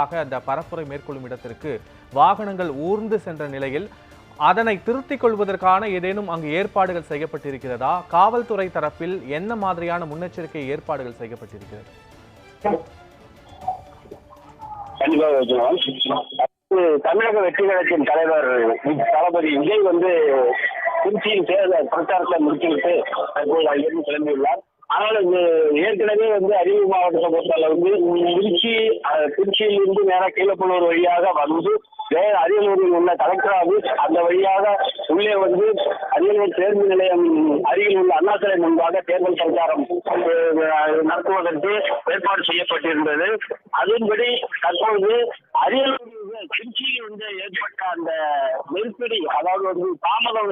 ஆக அந்த பரப்புரை மேற்கொள்ளும் இடத்திற்கு வாகனங்கள் ஊர்ந்து சென்ற நிலையில் அதனை திருத்திக் கொள்வதற்கான ஏதேனும் அங்கு ஏற்பாடுகள் செய்யப்பட்டிருக்கிறதா? காவல்துறை தரப்பில் என்ன மாதிரியான முன்னெச்சரிக்கை ஏற்பாடுகள் செய்யப்பட்டிருக்கிறது? தமிழக வெற்றி கழகத்தின் தலைவர் தளபதி விஜய் வந்து திருச்சியில் தேர்தல் பிரச்சாரத்தை முடித்துவிட்டு தற்போது அங்கிருந்து கிளம்பியுள்ளார். ஆனால் இது ஏற்கனவே வந்து அரியலூர் மாவட்டத்தை பொறுத்தவரை வந்து திருச்சி திருச்சியிலிருந்து நேராக கீழப்பள்ளூர் வழியாக வந்து வே- அரியலூரில் உள்ள கலெக்டர் அந்த வழியாக உள்ளே வந்து அரியலூர் தேர்வு நிலையம் அருகில் உள்ள அண்ணாசிலை முன்பாக தேர்தல் பிரச்சாரம் நடத்துவதற்கு ஏற்பாடு செய்யப்பட்டிருந்தது. அதன்படி தற்பொழுது அரியலூர் திருச்சி ஏற்பட்ட அந்த நெருக்கடி அதாவது வந்து தாமதம்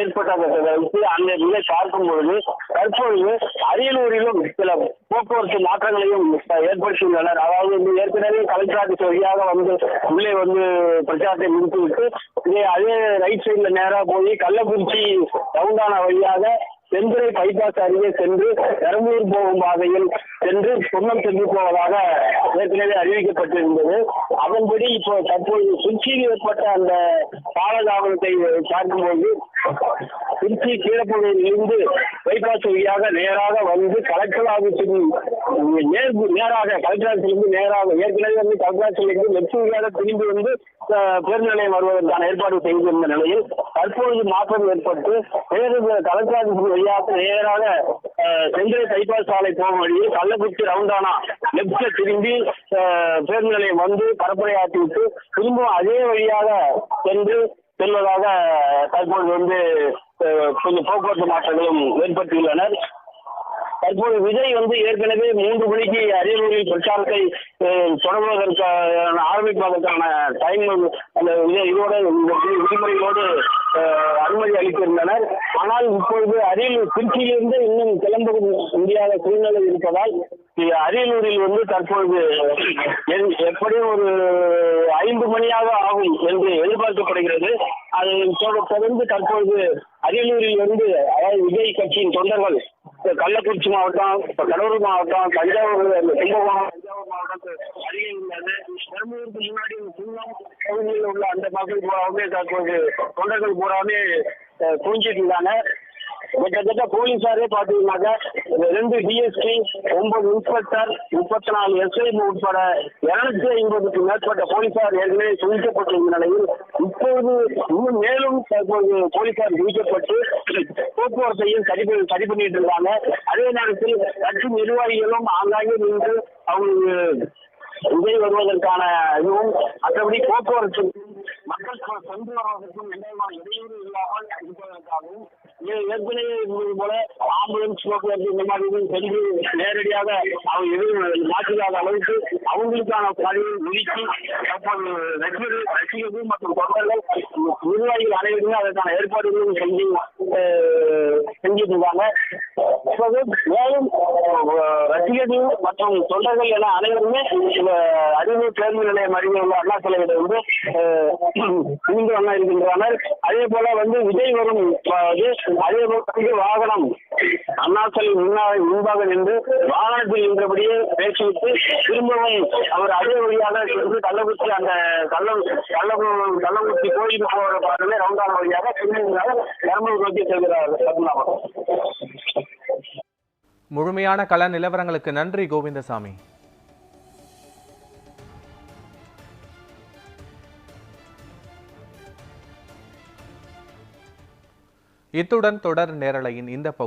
ஏற்பட்டதை வைத்து அந்த நிலை பார்க்கும் பொழுது தற்பொழுது அரியலூரிலும் சில போக்குவரத்து மாற்றங்களையும் ஏற்படுத்தியுள்ளனர். அதாவது வந்து ஏற்கனவே கலெக்டர் ஆபீஸ் வழியாக வந்து உள்ளே வந்து பிரச்சாரத்தை முடித்துவிட்டு இதே அதே ரைட் சைட்ல நேராக போய் கள்ளக்குறிச்சி ரவுண்டான வழியாக செந்துறை பைபாஸ் அருகே சென்று பெரம்பூர் போகும் பாதையில் சென்று சொன்னம் சென்று போவதாக ஏற்கனவே அறிவிக்கப்பட்டிருந்தது. அதன்படி இப்போ தற்போது திருச்சியில் ஏற்பட்ட அந்த காலதாமதத்தை பார்க்கும்போது திருச்சி கீழப்பகுதியில் இருந்து பைபாஸ் வழியாக நேராக வந்து கலெக்டர் ஆபீஸுக்கு நேராக கலெக்டர் ஆபீஸிலிருந்து நேராக ஏற்கனவே வந்து கலெக்டர் ஆபீஸிலிருந்து லெப்ட் வழியாக திரும்பி வந்து பேருந்து நிலையம் வருவதற்கான ஏற்பாடு செய்திருந்த நிலையில் தற்பொழுது மாற்றம் ஏற்பட்டு பேருந்து கலெக்டர் ஆபீஸ் வழியாக நேராக அஹ், செந்திரை பைபாஸ் சாலை போகும் வழியில் கள்ளக்குறிச்சி ரவுண்டானா லெப்ட்ல திரும்பி பேருந்து நிலையம் வந்து பரப்புரை ஆற்றிவிட்டு திரும்பவும் அதே வழியாக சென்று செல்வதாக தற்போது வந்து கொஞ்சம் போக்குவரத்து மாற்றங்களும் ஏற்படுத்தியுள்ளனர் தற்போது விஜய் வந்து ஏற்கனவே மூன்று மணிக்கு அரியலூரில் பிரச்சாரத்தை தொடங்குவதற்கான ஆரம்பிப்பதற்கான டைம் அந்த இது- இதோட விதிமுறைகளோடு அனுமதி அளித்திருந்தனர். ஆனால் இப்பொழுது அரியலூர் திருச்சியிலிருந்து இன்னும் கிளம்ப முடியாத சூழ்நிலை இருப்பதால் அரியலூரில் வந்து தற்பொழுது எ- எப்படியும் ஒரு ஐந்து மணியாக ஆகும் என்று எதிர்பார்க்கப்படுகிறது. அது தொடர்ந்து தற்பொழுது அரியலூரில் இருந்து அதாவது விஜய் கட்சியின் தொண்டர்கள் கள்ளக்குறிச்சி மாவட்டம் இப்போ கடலூர் மாவட்டம் தஞ்சாவூர் கும்பகோணம் தஞ்சாவூர் மாவட்டத்து அருகே உள்ளது. பெரம்பலூருக்கு முன்னாடி பகுதியில் உள்ள அந்த மக்கள் பூராவுமே தற்போது தொண்டர்கள் பூராவே அஹ், குவிஞ்சிட்டு இருந்தாங்க கிட்டத்தட்ட போலீஸாரே பாத்தீங்கன்னாக்க ரெண்டு டிஎஸ்பி ஒன்பது இன்ஸ்பெக்டர் முப்பத்தி நாலு எஸ்ஐ உட்பட இருநூத்தி ஐம்பதுக்கு மேற்பட்ட போலீசார் ஏற்கனவே குவிக்கப்பட்டிருந்த நிலையில் இப்போது இன்னும் மேலும் தற்போது போலீசார் குவிக்கப்பட்டு போக்குவரத்தையும் சரி சரி பண்ணிட்டு இருக்காங்க. அதே நேரத்தில் கட்சி நிர்வாகிகளும் ஆங்காங்கே நின்று அவங்க விஜய் வருவதற்கான இதுவும் மற்றபடி போக்குவரத்து மக்கள் சென்று வருவதற்கும் எந்த இடையூறு இல்லாமல் இருப்பதற்காகவும் ஏற்கனவே இருந்தது போல ஆம்புலன்ஸ் போக்குவரத்து இந்த மாதிரி இதுவும் சென்று நேரடியாக அவங்க எதுவும் மாற்றிக்காத அளவுக்கு அவங்களுக்கான பணியை ஒதுக்கி தற்போது ரசிகர்கள் ரசிகர்கள் மற்றும் தொண்டர்கள் நிர்வாகிகள் அனைவருமே அதற்கான ஏற்பாடுகளும் செஞ்சு செஞ்சிட்டு இருக்காங்க இப்போது மேலும் ரசிகர்கள் மற்றும் தொண்டர்கள் என அனைவருமே இந்த அரியலூர் பேருந்து நிலையம் அருகே உள்ள அண்ணா சிலையிட வந்து அஹ், குவிந்து இருக்கின்றனர் அதே போல வந்து விஜய் வரும் அதே போல வாகனம் அண்ணாசலை முன்னாள் முன்பாக நின்று வாகனத்தில் நின்றபடியே பேசிவிட்டு திரும்பவும் அவர் அதே வழியாக சென்று கள்ளக்குறிச்சி அந்த கள்ள கள்ள கள்ளக்குறிச்சி கோயில் போகிற பாடலே ரவுண்டான வழியாக திரும்பியாக பெரம்பலூர் நோக்கி செல்கிறார் பத்மநாபன் முழுமையான கள நிலவரங்களுக்கு நன்றி கோவிந்தசாமி. இத்துடன் தொடர் நேரலையின் இந்த பகுதி